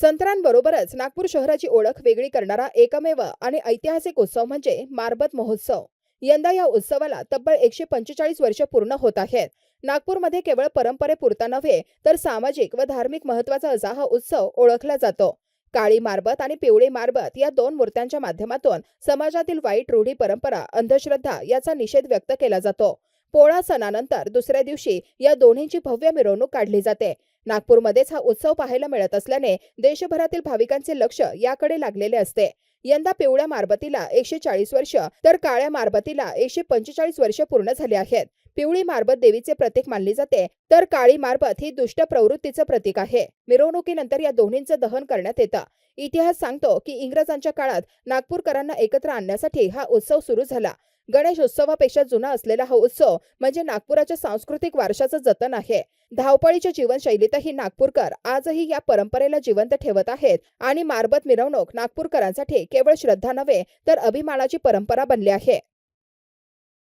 संत्रांबरोबरच नागपूर शहराची ओळख वेगळी करणारा एकमेव आणि ऐतिहासिक उत्सव म्हणजे मारबत महोत्सव. यंदा या उत्सवाला तब्बल एकशे पंचेचाळीस वर्ष पूर्ण होत आहेत. नागपूरमध्ये केवळ परंपरेपुरता नव्हे तर सामाजिक व धार्मिक महत्त्वाचा असा हा उत्सव ओळखला जातो. काळी मारबत आणि पिवळी मारबत या दोन मूर्त्यांच्या माध्यमातून समाजातील वाईट रूढी परंपरा अंधश्रद्धा याचा निषेध व्यक्त केला जातो. पोळा सणानंतर दुसऱ्या दिवशी या दोन्हींची भव्य मिरवणूक काढली जाते. नागपूरमध्येच हा उत्सव पाहायला मिळत असल्याने देशभरातील भाविकांचे लक्ष याकडे लागलेले असते. यंदा पिवळ्या मारबतीला एकशे चाळीस वर्ष तर काळ्या मारबतीला एकशे पंचेचाळीस वर्ष पूर्ण झाले आहेत. पिवळी मारबत देवीचे प्रतीक मानली जाते तर काळी मारबत ही दुष्ट प्रवृत्तीचं प्रतीक आहे. मिरवणुकीनंतर या दोन्हींचं दहन करण्यात येतं. इतिहास सांगतो की इंग्रजांच्या काळात नागपूरकरांना एकत्र आणण्यासाठी हा उत्सव सुरू झाला. गणेशोत्सवापेक्षा जुना असलेला हा उत्सव म्हणजे नागपुराच्या सांस्कृतिक वारशाचं जतन आहे. धावपळीच्या जीवनशैलीतही नागपूरकर आजही या परंपरेला जिवंत ठेवत आहेत आणि मारबत मिरवणूक नागपूरकरांसाठी केवळ श्रद्धा नव्हे तर अभिमानाची परंपरा बनली आहे.